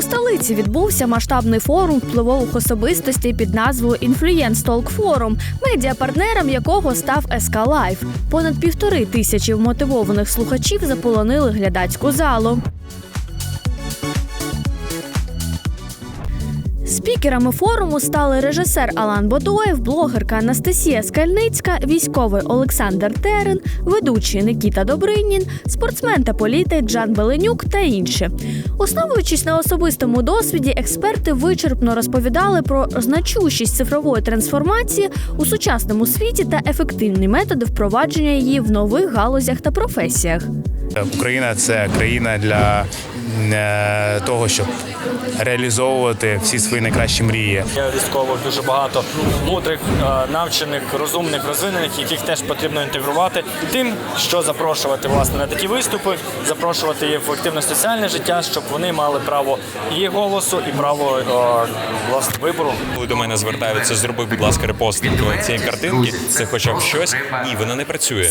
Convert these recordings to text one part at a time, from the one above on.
У столиці відбувся масштабний форум впливових особистостей під назвою Influence Talk Forum, медіапартнером якого став СК Лайф. Понад півтори тисячі вмотивованих слухачів заполонили глядацьку залу. Спікерами форуму стали режисер Алан Бодоєв, блогерка Анастасія Скальницька, військовий Олександр Терен, ведучий Никіта Добринін, спортсмен та політик Джан Беленюк та інші. Основуючись на особистому досвіді, експерти вичерпно розповідали про значущість цифрової трансформації у сучасному світі та ефективні методи впровадження її в нових галузях та професіях. Україна це країна для того, щоб реалізовувати всі свої найкращі мрії. Є військових дуже багато мудрих, е, навчених, розумних, розвинених, яких теж потрібно інтегрувати. Тим, що запрошувати власне на такі виступи, запрошувати їх в активне соціальне життя, щоб вони мали право і голосу, і право е, власне вибору. Коли до мене звертаються, зроби, будь ласка, репост цієї картинки, це хоча б щось, і вона не працює.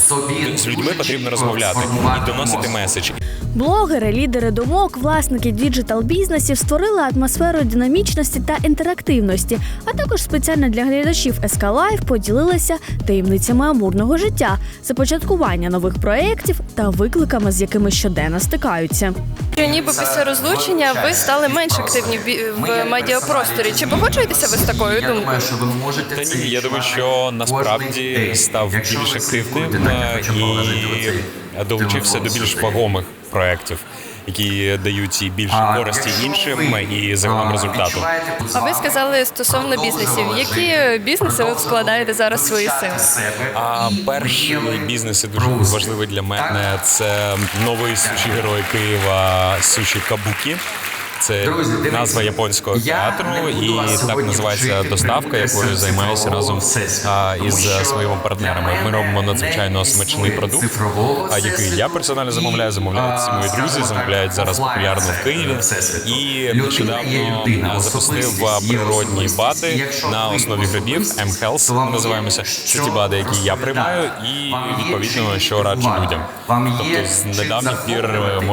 З людьми потрібно розмовляти і доносити меседж. Блогери, лідери думок, власники діджитал-бізнесів створили атмосферу динамічності та інтерактивності, а також спеціально для глядачів СК Лайф поділилися таємницями амурного життя, започаткування нових проєктів та викликами, з якими щоденно стикаються. Що ніби після розлучення ви стали менш активні в медіапросторі. Чи погоджуєтеся ви з такою думкою? що ви можете Та ні, я думаю, що насправді став більш активним е, і долучився до більш вагомих проєктів, які дають і більше користі іншим і загалом результату. А ви сказали стосовно бізнесів, які бізнеси ви вкладаєте зараз свої сили? А мріяли бізнеси дуже важливий важливі для мене. Це новий суші герой Києва Суші Кабукі. Це Друзі, дивіться, назва японського театру, і так називається доставка, якою займаюся разом а, із своїми партнерами. Ми робимо надзвичайно смачний продукт, а який я персонально замовляю, замовляють мої друзі, замовляють зараз популярно в Києві. І нещодавно запустив природні бади на основі грибів M-Health, ми називаємося. Це ті бади, які я приймаю, і відповідно, що раджу людям. Тобто з недавніх пір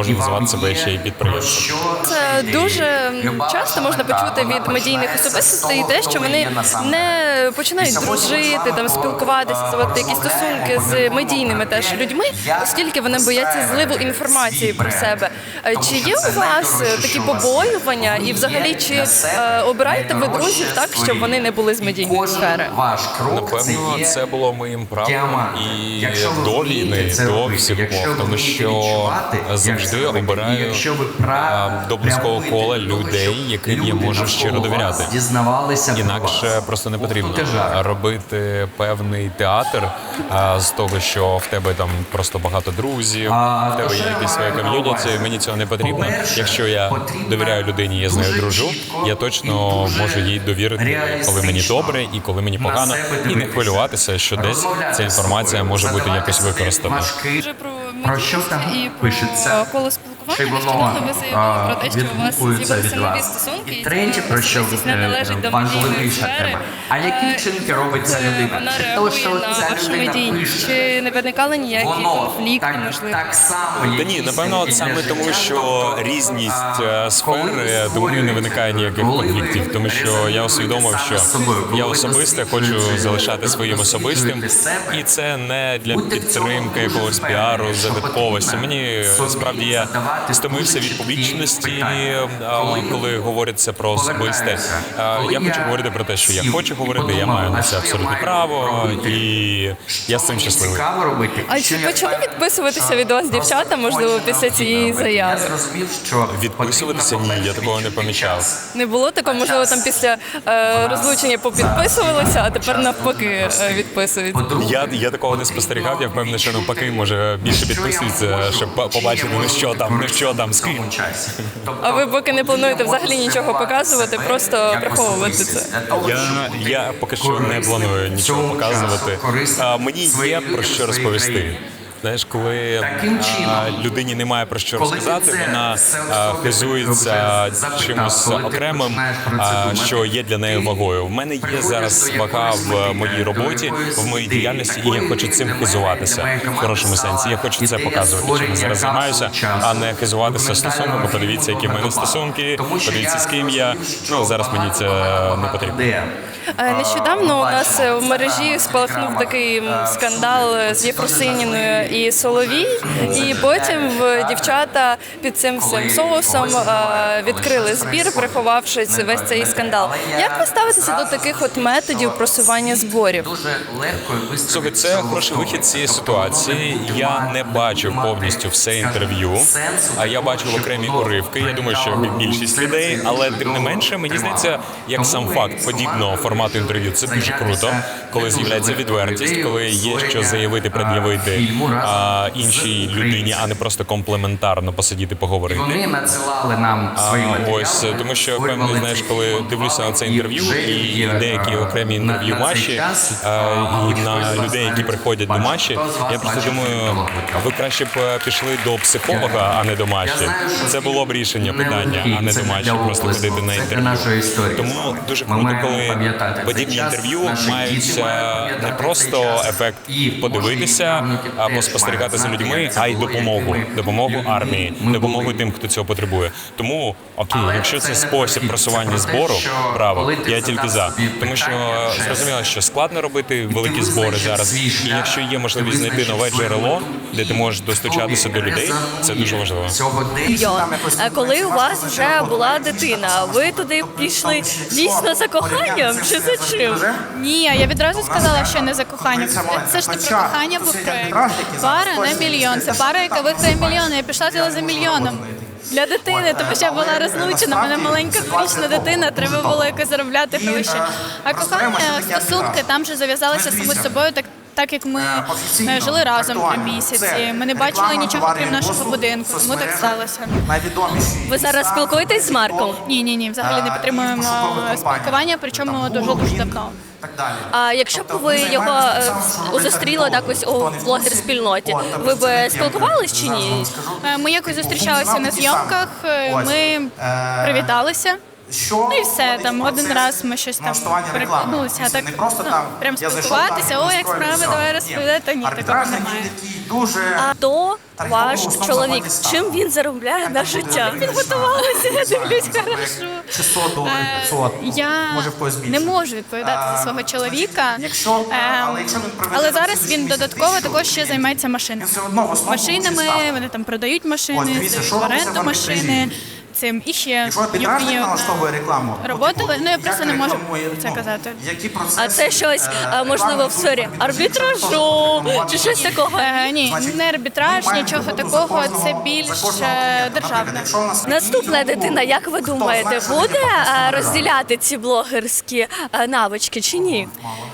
і вам називати себе ще й підприємцем. Це жити. Дуже часто можна почути від медійних особистостей те, що вони не починають дружити, там спілкуватися, а, якісь стосунки з медійними теж людьми, оскільки вони бояться зливу інформації про себе. Е, Чи є у вас е, такі побоювання, і взагалі чи е, обираєте ви друзів так, щоб вони не були з медійної сфери? Напевно, це було моїм правом і до війни, до всіх тому що завжди обираю до близького того, людей, яким я можу щиро довіряти. Дізнавалися Інакше просто не потрібно робити певний театр а, з того, що в тебе там просто багато друзів, в тебе є що я своє ком'юніті. Мені цього не потрібно. Якщо я довіряю людині, я з нею дружу. Я точно можу їй довірити, коли мені добре і коли мені погано, і не хвилюватися, що десь ця інформація може бути якось використана. про Про що там пишеться? коло спілкування. Чи воно Нещодавно ви заявили про те, що у вас відгукується від вас? стосунки, І третє, про що медійної важливіша тема. А які Е, вчинки робить ця людина? Чи то, що ця людина пише? Чи не виникали ніякі конфлікти, так, можливо? так само Та ні, напевно, саме тому, що Тобто, різність а, е, сфер, коли е, тому не виникає ніяких конфліктів, тому що я усвідомив, що я особисте хочу залишати своїм особистим, себе, і це не для підтримки якогось піару, потрібно Мені справді я стомився від публічності, Коли коли говориться про особисте. Я хочу говорити про те, що я хочу говорити, я маю на це що абсолютне право, і я з цим щасливий. Цікаво робити. А чи почали відписуватися від вас дівчата, можливо, після цієї заяви? Я зрозумів, що Відписуватися? Ні, я такого не помічав. Не було такого, можливо, там після е, розлучення попідписувалися, а тепер навпаки е, відписуються. Я, я такого не спостерігав. Я впевнений, що навпаки, може більше підписується, щоб побачити, що там, що там, з ким. А ви поки не плануєте взагалі нічого показувати, просто приховувати це. Я, я поки що не планую нічого показувати. А, мені є про що розповісти. Знаєш, коли Таким а, людині немає про що розказати, вона а, хизується чимось окремим, а, що є для неї вагою. В мене є зараз вага в моїй роботі, в моїй діяльності, і я хочу цим хизуватися в хорошому сенсі. Я хочу це показувати, чим я зараз займаюся, а не хизуватися стосунками. Подивіться, які в мене стосунки, подивіться, з ким я. Ну зараз мені це не потрібно. Е, Нещодавно у нас в мережі спалахнув такий е, скандал з Єфросиніною і Соловій, і потім в дівчата під цим всім соусом відкрили збір, приховавши весь цей скандал. Як ви ставитеся до таких от методів просування зборів? Дуже Слухай, це хороший вихід цієї тобто ситуації. Я не бачив повністю все інтерв'ю, а я бачив окремі уривки. Я думаю, що більшість людей, але тим не менше, мені здається, як сам факт подібного формату інтерв'ю, це дуже круто, коли з'являється відвертість, коли є що заявити, пред'явити іншій людині, а не просто комплементарно посидіти, поговорити. Вони надсилали нам свої Ось тому, що впевнений, знаєш, коли дивлюся на це інтерв'ю і деякі е, окремі інтерв'ю Маші і на людей, які приходять до. Маші, я просто думаю, ви краще б е, пішли до психолога, а не до Маші. Це було б рішення питання, а не до Маші. Просто ходити на інтерв'ю. Тому дуже круто, коли подібні інтерв'ю мають діти е, не просто ефект подивитися або спостерігати за людьми, а й допомогу, допомогу армії, ми допомогу тим, хто цього потребує. Тому окей, якщо це це спосіб просування це про те, збору, ти я тільки за. Тому що зрозуміло, що складно робити великі збори зараз. І якщо є можливість знайти нове джерело, де ти можеш достучатися до людей, це дуже важливо. А коли у вас вже була дитина, ви туди пішли дійсно за коханням чи за чим? Ні, я відразу сказала, що не за кохання. Це ж не про кохання був проект. Пара на мільйон. Це пара, яка виграє мільйон. Я пішла туди за мільйоном. Для дитини, тому що я була розлучена, в мене маленька двічна дитина, треба було якось заробляти гроші. А кохання, стосунки там же зав'язалися самі собою, так так як ми е, жили разом три місяці. Ми не бачили нічого крім нашого будинку, тому так сталося. Ви зараз спілкуєтесь з Марком? Ні, ні, ні, взагалі не підтримуємо спілкування, причому дуже дуже давно. А якщо б ви його е, зустріли так ось у блогер-спільноті, ви б спілкувались чи ні? Е, Ми якось зустрічалися на зйомках, е, ми привіталися. Ну і все, там один раз ми щось там перекладнулися, а так ну, прям спілкуватися, о, як справи, давай розповідати, ні, такого немає. А то ваш чоловік, чим він заробляє на життя? Він готувалася, я дивлюсь хорошо. 600 доларів, 500, Е, Я може не можу відповідати за свого чоловіка, якщо, Ем, але якщо але зараз він додатково також ще займається машинами. Машинами, вони там продають машини, дивіться, здають в оренду машини. Цим і ще Якщо підражник налаштовує рекламу, робота, типу, ну я просто як не можу рекламує, це ну, казати. Які процеси, А це щось е, а, можливо в сфері будуть арбітражу чи щось такого? Е, ні, Значить, не арбітраж, маємо нічого за такого. кожного- Це за більш кожного е, клієнта. державне. Наприклад, якщо у нас Наступна дитина, як ви думаєте, буде е, розділяти ці блогерські е, навички чи ні?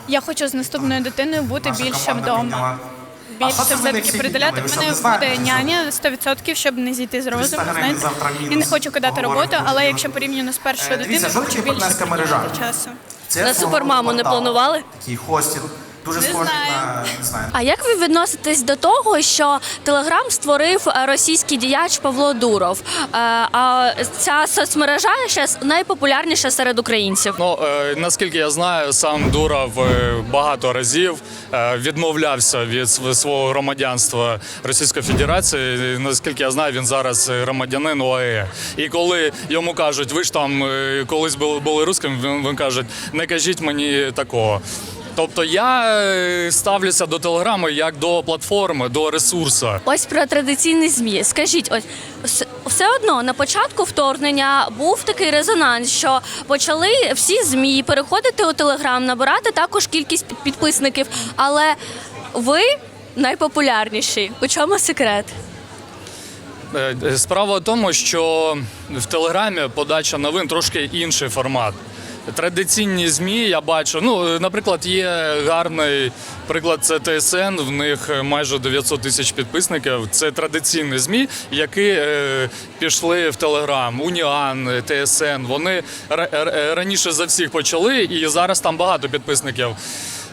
Я хочу з наступною дитиною бути більше вдома. Більше це все-таки приділяти. В мене буде няня 100%, щоб не зійти з розуму. Знаєте, Я і не хочу кидати роботу, але якщо порівняно з першою Е, дитиною, хочу більше часу. Це На супермаму не планували? Такий хостінг. Дуже Не схожий знаю. на не знаю. А як ви відноситесь до того, що Телеграм створив е, російський діяч Павло Дуров? Е, А ця соцмережа зараз найпопулярніша серед українців. Ну е, наскільки я знаю, сам Дуров багато разів відмовлявся від св- свого громадянства Російської Федерації. Наскільки я знаю, він зараз громадянин ОАЕ. І коли йому кажуть, ви ж там колись були, були русским, він, він каже, не кажіть мені такого. Тобто я е, ставлюся до телеграму як до платформи, до ресурсу. Ось про традиційні змі. Скажіть, ось все одно на початку вторгнення був такий резонанс, що почали всі змі переходити у Телеграм, набирати також кількість підписників. Але ви найпопулярніші. У чому секрет? Е, е, Справа в тому, що в Телеграмі подача новин трошки інший формат. Традиційні ЗМІ я бачу. Ну, е, наприклад, є гарний приклад, це ТСН. В них е, майже 900 тисяч підписників. Це традиційні ЗМІ, які е, пішли в Телеграм. Уніан, е, ТСН. Вони ра- раніше за всіх почали, і зараз там багато підписників.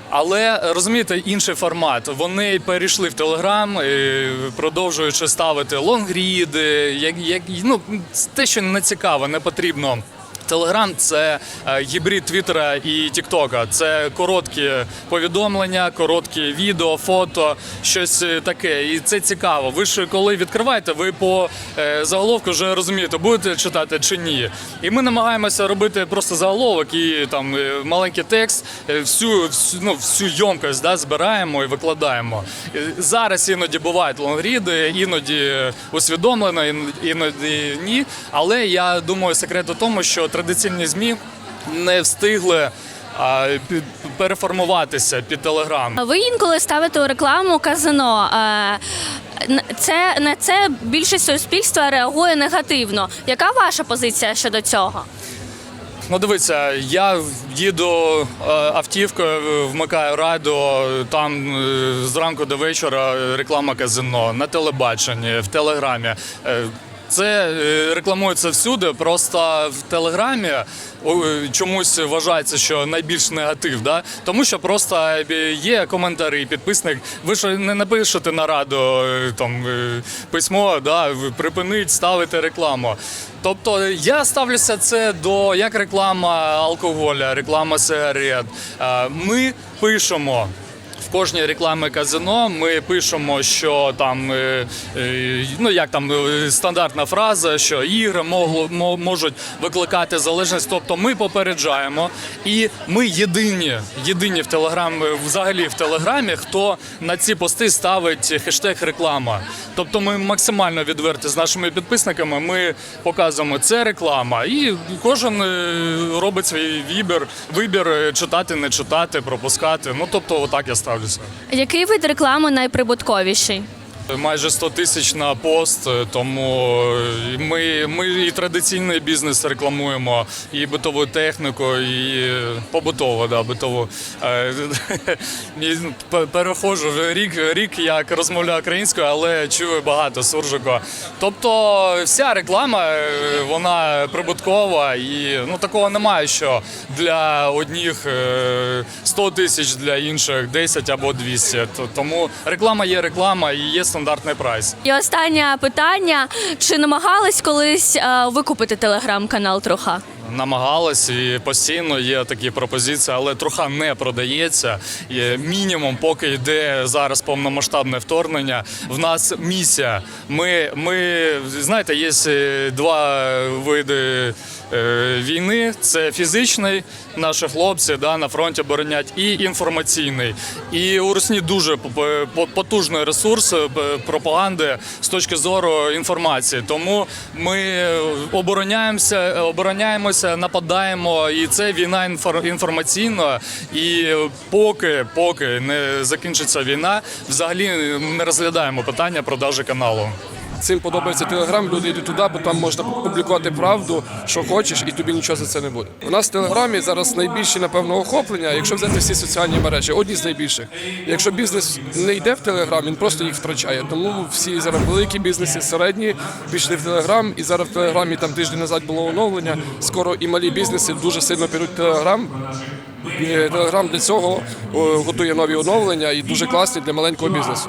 Але розумієте, інший формат. Вони перейшли в Телеграм, е, продовжуючи ставити лонгріди, як, як ну те, що не цікаво, не потрібно. Телеграм це е, гібрид Твіттера і Тіктока. Це короткі повідомлення, короткі відео, фото, щось е, таке. І це цікаво. Ви ж коли відкриваєте, ви по е, заголовку вже розумієте, будете читати чи ні. І ми намагаємося робити просто заголовок і там маленький текст, всю, всю, ну, всю йомкость да, збираємо і викладаємо. Зараз іноді бувають лонгріди, іноді усвідомлено, іноді ні. Але я думаю, секрет у тому, що традиційні ЗМІ не встигли а, під- переформуватися під телеграм. Ви інколи ставите у рекламу казино. Е, н- Це на це більшість суспільства реагує негативно. Яка ваша позиція щодо цього? Ну, дивіться, я їду е, автівкою, вмикаю радіо, там е, зранку до вечора реклама казино на телебаченні, в телеграмі. Це е, рекламується всюди, просто в телеграмі е, чомусь вважається, що найбільш негатив, да? тому що просто е, є коментарі, підписник. Ви ж не напишете на радіо е, там письмо, да, припинить ставити рекламу. Тобто я ставлюся це до як реклама алкоголя, реклама сигарет. Ми пишемо. В кожній рекламі казино ми пишемо, що там е, е, ну як там е, стандартна фраза, що ігри могло, мо- можуть викликати залежність. Тобто ми попереджаємо, і ми єдині, єдині в телеграм, взагалі в телеграмі, хто на ці пости ставить хештег реклама. Тобто ми максимально відверті з нашими підписниками. Ми показуємо це реклама, і кожен робить свій вибір, вибір читати, не читати, пропускати. Ну тобто, отак я ставлюся. Який вид реклами найприбутковіший? Майже 100 тисяч на пост, е, тому е, ми, ми і традиційний бізнес рекламуємо, і битову техніку, і е, побутову, да, битову. І пе- Переходжу вже рік, рік як розмовляю українською, але чую багато суржико. Тобто вся реклама вона прибуткова і ну такого немає, що для одних е, 100 тисяч, для інших 10 або 200. Тому реклама є реклама і є стандартний прайс. І останнє питання: чи намагались колись е, викупити телеграм-канал Труха? Намагалась і постійно є такі пропозиції, але труха не продається. Є мінімум, поки йде зараз повномасштабне вторгнення. В нас місія. Ми, ми знаєте, є е, два види е, війни: це фізичний, наші хлопці да, на фронті боронять, і інформаційний. І у Русні дуже потужний ресурс е, пропаганди з точки зору інформації. Тому ми обороняємося, обороняємося, нападаємо, і це війна інфор- інформаційна. І поки, поки не закінчиться війна, взагалі не розглядаємо питання продажі каналу. Цим подобається телеграм. Люди йдуть туди, бо там можна публікувати правду, що хочеш, і тобі нічого за це не буде. У нас в телеграмі зараз найбільші, напевно, охоплення, якщо взяти всі соціальні мережі, одні з найбільших. Якщо бізнес не йде в телеграм, він просто їх втрачає. Тому всі зараз великі бізнеси, середні пішли в телеграм, і зараз в телеграмі там тиждень назад було оновлення. Скоро і малі бізнеси дуже сильно підуть телеграм. І Телеграм для цього о, готує нові оновлення і дуже класні для маленького бізнесу.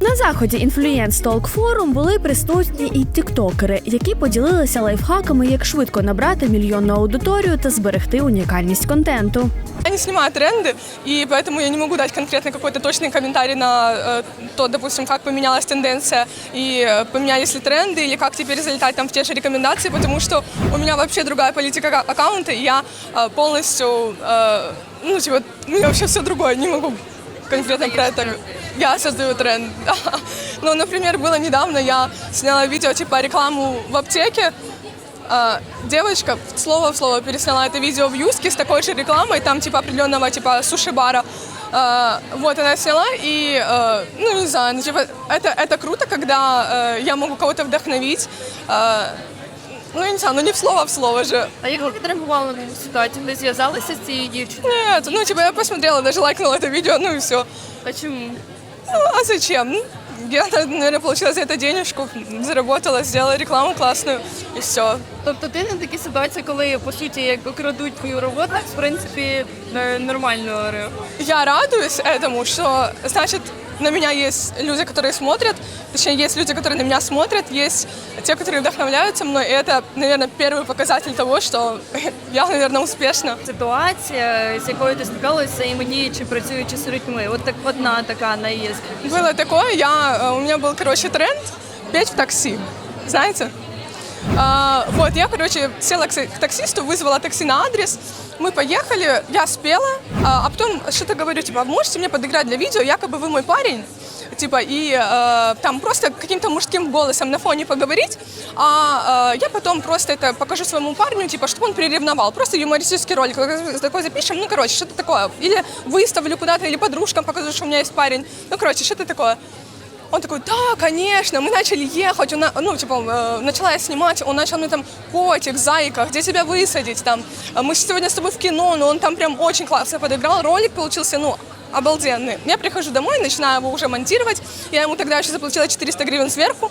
На заході інфлюєнс Толк Форум були присутні і тіктокери, які поділилися лайфхаками, як швидко набрати мільйонну аудиторію та зберегти унікальність контенту. Я не снимаю тренды, и поэтому я не могу дать конкретно какой-то точный комментарий на э, то, допустим, как поменялась тенденция и э, поменялись ли тренды, или как теперь залетать там в те же рекомендации, потому что у меня вообще другая политика ка- аккаунта, и я э, полностью, э, ну, типа, у меня вообще все другое, не могу конкретно про это. Я создаю тренд, да. Ну, например, было недавно, я сняла видео, типа, рекламу в аптеке, а, девочка слово в слово пересняла это видео в Юске с такой же рекламой, там типа определенного типа суши-бара. А, вот она сняла и, э, ну не знаю, ну, типа это, это круто, когда э, я могу кого-то вдохновить. А, ну я не знаю, ну не в слово в слово же. А як ви відреагували на ситуацію? Ви зв'язалися з цією дівчиною? Нет, ну типа я посмотрела, даже лайкнула это видео, ну и все. А чому? Ну а зачем? Ну, я, наверное, получила за это денежку, заработала, сделала рекламу классную, и все. Тобто ти на такі ситуації, коли по суті якби крадуть твою роботу, в принципі е, нормально реагуєш? Я радуюсь этому, что, значит, на меня есть люди, которые смотрят, точнее, есть люди, которые на меня смотрят, есть те, которые вдохновляются мной, и это, наверное, первый показатель того, что я, наверное, успешна. Ситуація, з якою ти стикалася, взаємодіючи, працюючи з людьми. От так одна така найяскравіша. Было такое, я, э, у меня был, короче, тренд петь в такси, знаете? А, вот, я, короче, села к с- к таксисту, вызвала такси на адрес, мы поехали, я спела, а, а потом что-то говорю, типа, можете мне подыграть для видео, якобы вы мой парень, типа, и э, там просто каким-то мужским голосом на фоне поговорить, а э, я потом просто это покажу своему парню, типа, чтобы он приревновал, просто юмористический ролик как- такой запишем, ну, короче, что-то такое, или выставлю куда-то, или подружкам покажу, что у меня есть парень, ну, короче, что-то такое. Он такой, да, конечно, мы начали ехать, он, на- ну, типа, э, начала я снимать, он начал мне там, котик, зайка, где тебя высадить, там, «А мы сегодня с тобой в кино, но он там прям очень классно подыграл, ролик получился, ну, обалденный. Я прихожу домой, начинаю его уже монтировать, я ему тогда еще заплатила 400 гривен сверху,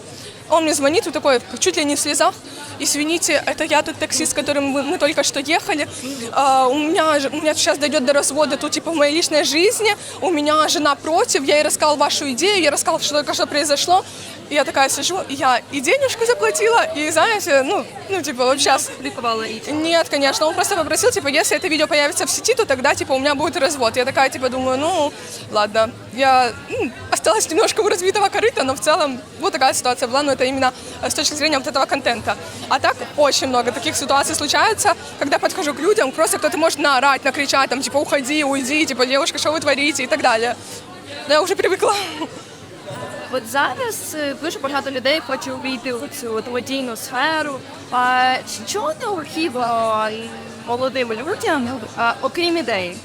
он мне звонит, вот такой, чуть ли не в слезах, извините, это я тут таксист, с которым мы, мы только что ехали, А, у меня, же- у меня сейчас дойдет до развода тут, типа, в моей личной жизни, у меня жена против, я ей рассказал вашу идею, я рассказал, что только что произошло, И я такая сижу, и я и денежку заплатила, и, знаете, ну, ну типа, вот сейчас... Публікувала і Нет, конечно, он просто попросил, типа, если это видео появится в сети, то тогда, типа, у меня будет развод. Я такая, типа, думаю, ну, ладно, я м, осталась немножко у разбитого корыта, но в целом вот такая ситуация была, но это именно э, с точки зрения вот этого контента. А так очень много таких ситуаций случается, когда подхожу к людям, просто кто-то может наорать, накричать, там, типа, уходи, уйди, типа, девушка, что вы творите и так далее. Но я уже привыкла. От зараз е, дуже багато людей хоче увійти у цю от медійну сферу. А що необхідно молодим людям, а, окрім ідеї?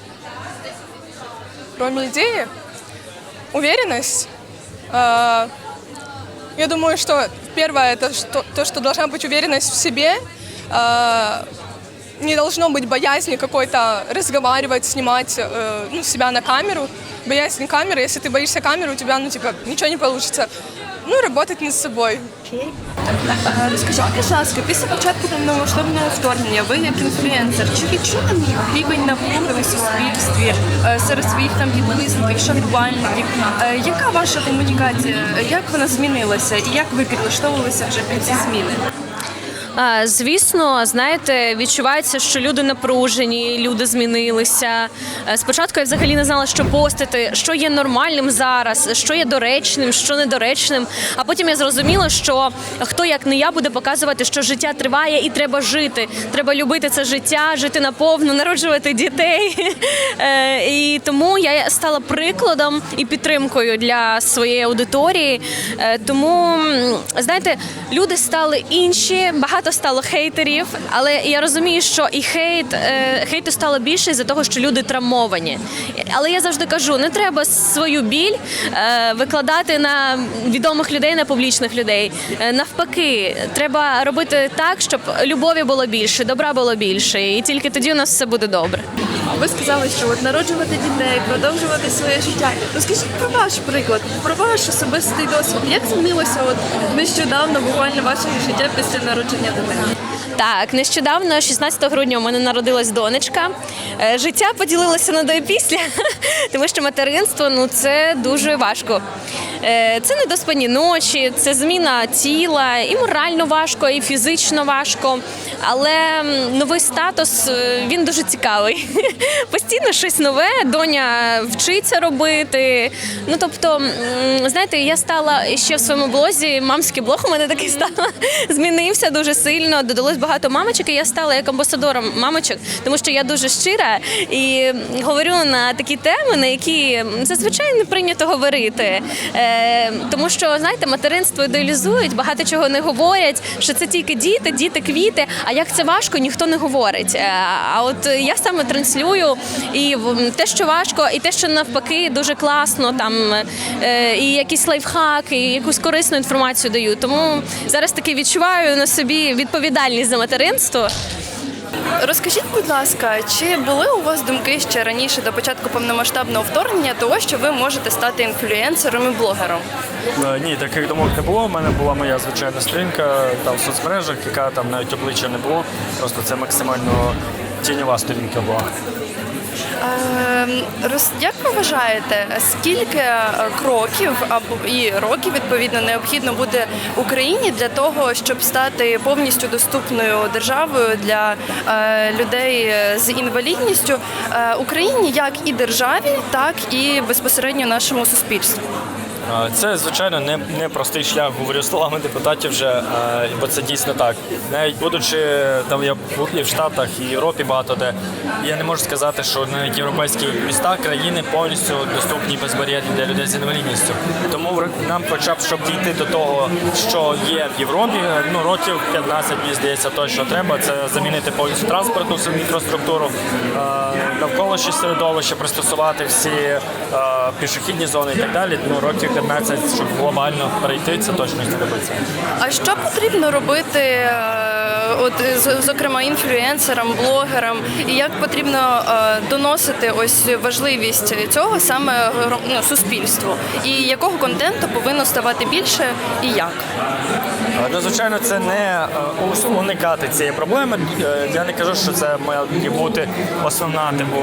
Кроме идеи, уверенность. Э, Я думаю, что первое это что, то, что должна быть уверенность в себе. Э, Не должно быть боязни какой-то разговаривать, снимать э, ну, себя на камеру. Боязнь камеры, если ты боишься камеры, у тебя, ну, типа, ничего не получится. Ну, работать над собой. Розкажіть, будь ласка, після початку повномасштабного вторгнення ви як інфлюенсер, чи відчули рівень напруги у суспільстві е, серед своїх там підписників, шанувальників? Е, Яка ваша комунікація? Як вона змінилася і як ви підлаштовувалися вже під ці зміни? Звісно, знаєте, відчувається, що люди напружені, люди змінилися. Е, Спочатку я взагалі не знала, що постити, що є нормальним зараз, що є доречним, що недоречним. А потім я зрозуміла, що хто як не я буде показувати, що життя триває і треба жити. Треба любити це життя, жити наповну, народжувати дітей. Е, І тому я стала прикладом і підтримкою для своєї аудиторії. Е, Тому знаєте, люди стали інші, багато стало хейтерів, але я розумію, що і хейт е, хейту стало більше з-за того, що люди травмовані. Але я завжди кажу: не треба свою біль е, викладати на відомих людей, на публічних людей. Е, Навпаки, треба робити так, щоб любові було більше, добра було більше, і тільки тоді у нас все буде добре. Ви сказали, що от народжувати дітей, продовжувати своє життя. Розкажіть про ваш приклад, про ваш особистий досвід. Як змінилося от нещодавно буквально ваше життя після народження? Так, нещодавно, 16 грудня, у мене народилась донечка. Е, Життя поділилося на до і після, тому що материнство ну це дуже важко. Е, Це недоспані ночі, це зміна тіла, і морально важко, і фізично важко. Але новий статус е, він дуже цікавий. Постійно щось нове, доня вчиться робити. Ну тобто, знаєте, я стала ще в своєму блозі, мамський блог у мене такий став, змінився дуже сильно. Додалось багато мамочок, і я стала як амбасадором мамочок, тому що я дуже щира і говорю на такі теми, на які зазвичай не прийнято говорити. Е, тому що, знаєте, материнство ідеалізують, багато чого не говорять, що це тільки діти, діти, квіти. А як це важко, ніхто не говорить. Е, а от я саме транслюю і те, що важко, і те, що навпаки дуже класно, там е, і якісь лайфхаки, і якусь корисну інформацію даю. Тому зараз таки відчуваю на собі відповідальність за материнство. Розкажіть, будь ласка, чи були у вас думки ще раніше до початку повномасштабного вторгнення того, що ви можете стати інфлюенсером і блогером? Е, Ні, таких думок не було. У мене була моя звичайна сторінка там в соцмережах, яка там навіть обличчя не було. Просто це максимально тіньова сторінка була. Ем, Як ви вважаєте, скільки е, кроків або і років відповідно необхідно буде Україні для того, щоб стати повністю доступною державою для е, людей з інвалідністю Е, Україні як і державі, так і безпосередньо нашому суспільству? Це звичайно не, не простий шлях, говорю словами депутатів вже, бо це дійсно так. Навіть будучи там, я був і в Штатах і Європі багато де, я не можу сказати, що навіть європейські міста, країни повністю доступні безбар'єрні для людей з інвалідністю. Тому в- нам, хоча б щоб дійти до того, що є в Європі, ну років 15, мені здається, точно треба. Це замінити повністю транспортну інфраструктуру, навколишнє середовище, пристосувати всі пішохідні зони і так далі. Ну років 15, щоб глобально перейти, це точно знадобиться. А що потрібно робити, е, от зокрема інфлюенсерам, блогерам, і як потрібно е, доносити ось важливість цього саме ну, суспільству? І якого контенту повинно ставати більше і як? Е, Ну, звичайно, це не уникати цієї проблеми. Я не кажу, що це має бути основна, типу,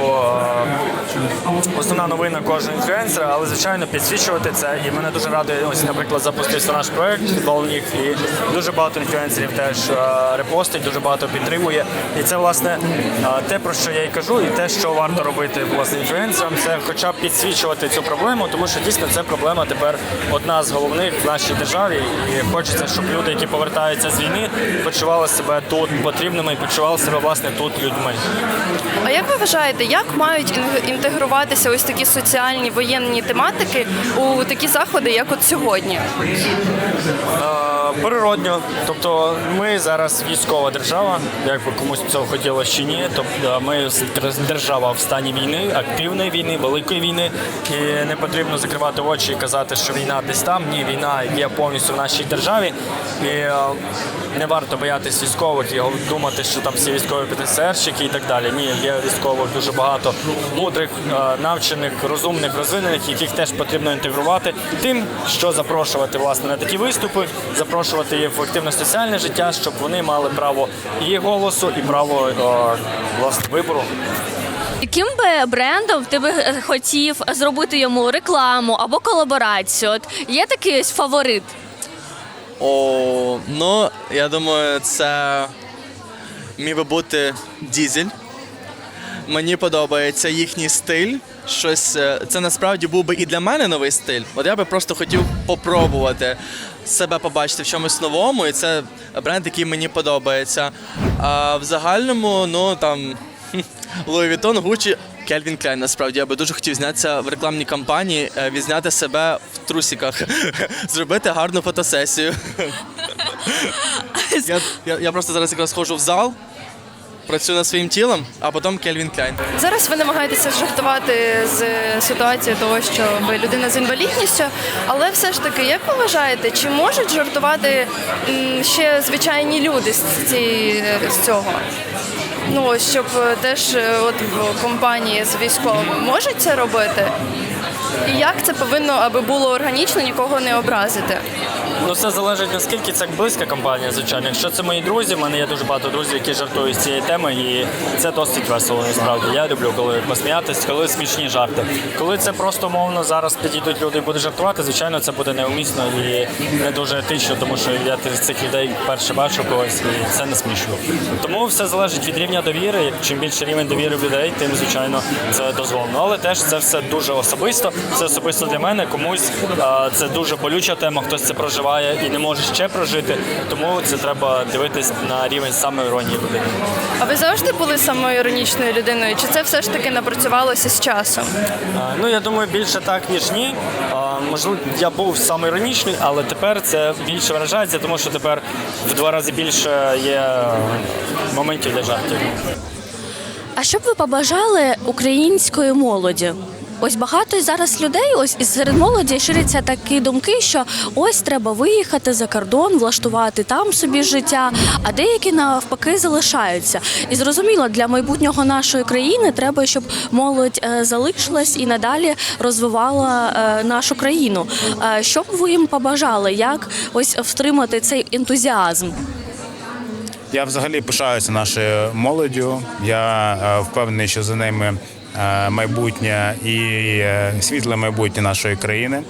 основна новина кожного інфлюенсера, але звичайно підсвічувати це. І мене дуже радує, ось, наприклад, запустився наш проект «Футболнік», і дуже багато інфлюенсерів теж е, репостить, дуже багато підтримує. І це власне е, те, про що я і кажу, і те, що варто робити власне інфлюенсерам, це хоча б підсвічувати цю проблему, тому що дійсно це проблема тепер одна з головних в нашій державі. І хочеться, щоб люди, які повертаються з війни, почували себе тут потрібними і почували себе власне тут людьми. А як ви вважаєте, як мають інтегруватися ось такі соціальні воєнні тематики у такі заходи, як от сьогодні? Природньо, тобто ми зараз військова держава, як би комусь цього хотілося чи ні. Тобто ми держава в стані війни, активної війни, великої війни, і не потрібно закривати очі і казати, що війна десь там. Ні, війна є повністю в нашій державі, і е, не варто боятися військових і думати, що там всі військові ПТСРщики і так далі. Ні, є військових дуже багато мудрих, е, навчених, розумних, розвинених, яких теж потрібно інтегрувати. Тим, що запрошувати власне на такі виступи, запрошувати їх в активне соціальне життя, щоб вони мали право і голосу, і право е, власне вибору. Яким би брендом ти би е, хотів зробити йому рекламу або колаборацію? От є такий ось фаворит? О, ну, я думаю, це міг би бути дізель. Мені подобається їхній стиль. Щось е, це насправді був би і для мене новий стиль. От я би просто хотів попробувати себе побачити в чомусь новому, і це бренд, який мені подобається. А в загальному, ну там Louis Vuitton, Gucci, Кельвін Клейн, насправді я би дуже хотів знятися в рекламній кампанії, е, відзняти себе в трусіках, зробити гарну фотосесію. я, я, я просто зараз якраз ходжу в зал, працюю над своїм тілом, а потім Calvin Klein. Зараз ви намагаєтеся жартувати з ситуації того, що ви людина з інвалідністю, але все ж таки, як ви вважаєте, чи можуть жартувати ще звичайні люди з, цієї, з цього? Ну, щоб е, теж е, от в компанії з військовими можуть це робити? І як це повинно, аби було органічно, нікого не образити? Ну, це залежить наскільки це близька компанія, звичайно. Якщо це мої друзі, в мене є дуже багато друзів, які жартують з цієї теми, і це досить весело насправді. Я люблю, коли посміятись, коли смішні жарти. Коли це просто мовно зараз підійдуть люди і будуть жартувати, звичайно, це буде неумісно і не дуже етично, тому що я цих людей вперше бачу когось, і це не смішно. Тому все залежить від рівня довіри. Чим більше рівень довіри в людей, тим звичайно це дозволено. Але теж це все дуже особисто. Це особисто для мене. Комусь а, це дуже болюча тема, хтось це проживає і не може ще прожити. Тому це треба дивитись на рівень самоіронії людини. А ви завжди були самоіронічною людиною? Чи це все ж таки напрацювалося з часом? А, Ну я думаю, більше так ніж ні. А, Можливо, я був самоіронічний, але тепер це більше виражається, тому що тепер в два рази більше є моментів для жартів. А що б ви побажали української молоді? Ось багато зараз людей, ось і серед молоді ширяться такі думки, що ось треба виїхати за кордон, влаштувати там собі життя, а деякі навпаки залишаються. І зрозуміло, для майбутнього нашої країни треба, щоб молодь е, залишилась і надалі розвивала е, нашу країну. Е, Що б ви їм побажали? Як ось втримати цей ентузіазм? Я взагалі пишаюся нашою молоддю. Я впевнений, що за ними майбутнє і е, світле майбутнє нашої країни.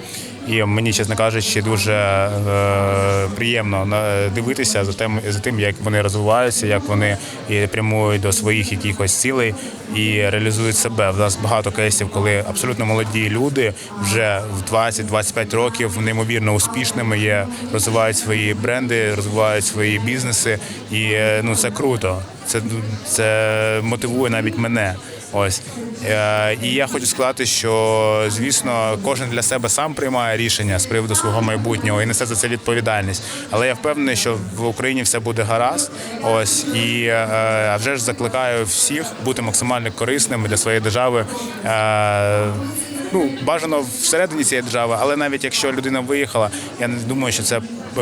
І мені, чесно кажучи, дуже е, приємно дивитися за тим, за тим, як вони розвиваються, як вони і прямують до своїх якихось цілей і реалізують себе. В нас багато кейсів, коли абсолютно молоді люди вже в 20-25 років неймовірно успішними є, розвивають свої бренди, розвивають свої бізнеси, і е, ну це круто. Це це мотивує навіть мене. Ось Е, і я хочу сказати, що звісно, кожен для себе сам приймає рішення з приводу свого майбутнього і несе за це відповідальність. Але я впевнений, що в Україні все буде гаразд. Ось і е, а вже ж закликаю всіх бути максимально корисними для своєї держави. Е, Ну, бажано всередині цієї держави, але навіть якщо людина виїхала, я не думаю, що це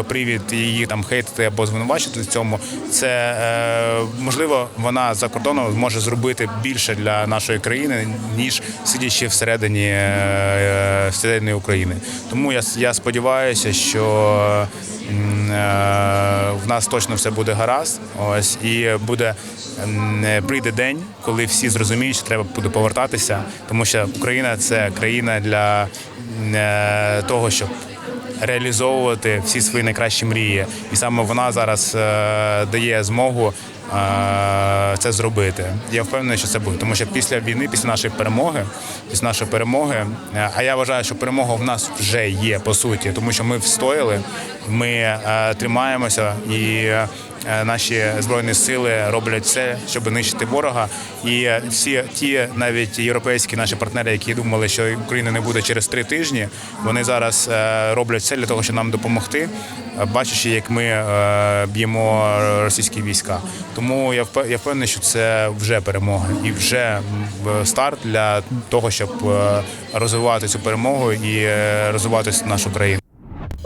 привід її там хейтити або звинувачити в цьому. Це е, можливо, вона за кордоном зможе зробити більше для нашої країни, ніж сидячи всередині е, всередині України. Тому я, я сподіваюся, що е, в нас точно все буде гаразд. Ось і буде е, прийде день, коли всі зрозуміють, що треба буде повертатися, тому що Україна це країна для е, того, щоб реалізовувати всі свої найкращі мрії, і саме вона зараз е, дає змогу. Це зробити. Я впевнений, що це буде, тому що після війни, після нашої перемоги, після нашої перемоги, е, а я вважаю, що перемога в нас вже є по суті, тому що ми встояли, ми е, тримаємося і наші збройні сили роблять все, щоб нищити ворога. І е, всі ті, навіть європейські наші партнери, які думали, що України не буде через три тижні, вони зараз е, роблять все для того, щоб нам допомогти, е, бачачи, як ми е, б'ємо російські війська. Тому я впевнений, що це вже перемога і вже старт для того, щоб е, розвивати цю перемогу і е, розвивати нашу країну.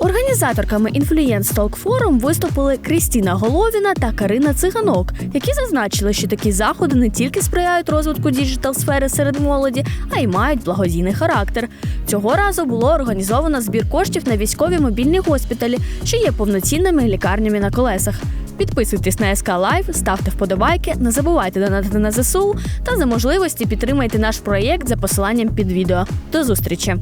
Організаторками Talk Forum виступили Крістіна Головіна та Карина Циганок, які зазначили, що такі заходи не тільки сприяють розвитку діджитал сфери серед молоді, а й мають благодійний характер. Цього разу було організовано збір коштів на військові мобільні госпіталі, що є повноцінними лікарнями на колесах. Підписуйтесь на СК Лайв, ставте вподобайки, не забувайте донатити на ЗСУ та за можливості підтримайте наш проєкт за посиланням під відео. До зустрічі!